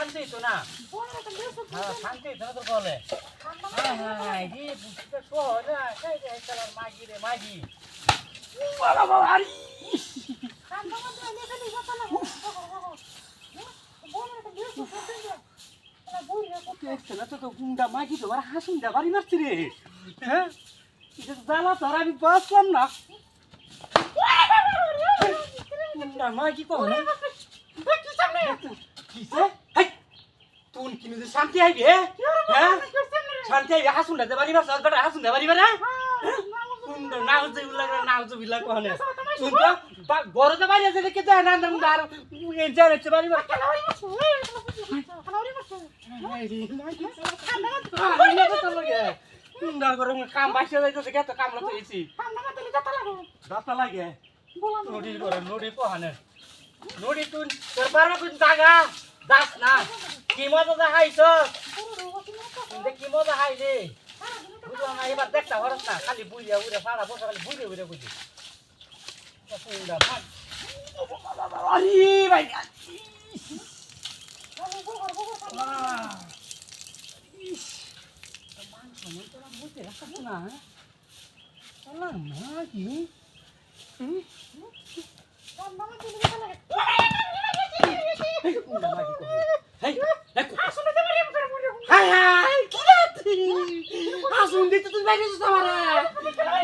শান্তি হইতো না হ্যাঁ শান্তি হইতো না তোর বলে হ্যাঁ হ্যাঁ হ্যাঁ বুঝতে সহজ মাগি রে মাগি বাবা বাবা আরে গুন্ডা মাগি তো আর হাসুন দা বাড়ি মারছি রে হ্যাঁ এটা তো জ্বালা তোর আমি বাঁচলাম না গুন্ডা মাগি কো না কিনে যে শান্তি আইবে হ্যাঁ শান্তি আইবে, হাসুন দা বাড়ি মারছ বেটা হাসুন দা বাড়ি মারা? গুন্ডা নাও যে উল্লা নাও যে বিলা কো না। তুন তো বড় তো বাড়ি আছে কে দেয় না না আর এনজার হচ্ছে বাড়ি মারা কাম বাইসে যাইতেছে, কে তো কাম লতে গেছি দাতা লাগে। নদীর করে নদী পোহানে। নদী তুই তোর বারো জাগা দাস না। কি মজা যা হাইছ কি মজা হাই রে বুঝলাম না এবার দেখতা হরস না, খালি বুঝিয়া উড়ে সারা বছর খালি বুঝে উড়ে বুঝি না কি হাই হাই কি রাতি আসুন দিতে তুই? বাইরে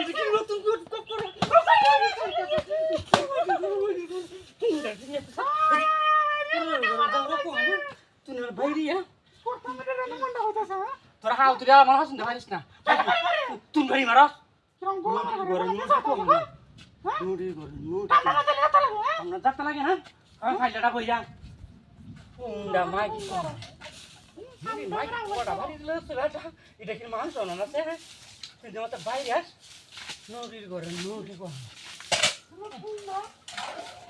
এটা কি নতুন তুই না বাইরে তোরা হাও, তুই আমার হাসুন পারিস না। তুই বাড়ি মারস আমরা যাত্রা লাগে হ্যাঁ? ফাইলটা বই যা উন্ডা মাইকি এটা? কি মানুষ না না সে? কিন্তু মত বাইরে আস। নুডি করে নুডি করে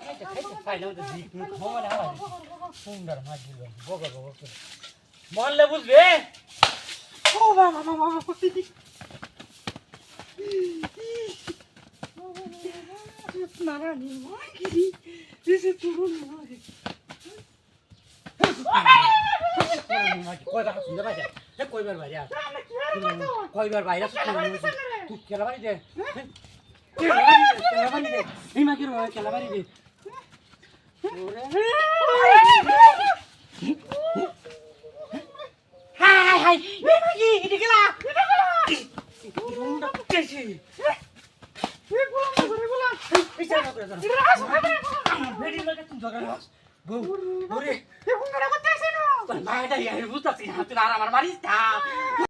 খাইতে খাইতে ফাইলে মধ্যে দিক মুখ হওয়া না হয় সুন্দর মাছ দিল বগ বগ করে মনলে বুঝবে? ও বাবা বাবা বাবা নারানি মাগি এসে তুরুন মাগি কয়বার শুনতে পাই কয়বার বাইরে কয়বার বাইরে তুই খেলা দে খেলা বাড়ি দে এই মাকে দে হাই হাই মাগি এটা খেলা এটা কেছি বেড়ি লাগে তুমি বউ ওরে মায়েরা বুঝতে পারছি না তুই আর আমার বাড়িস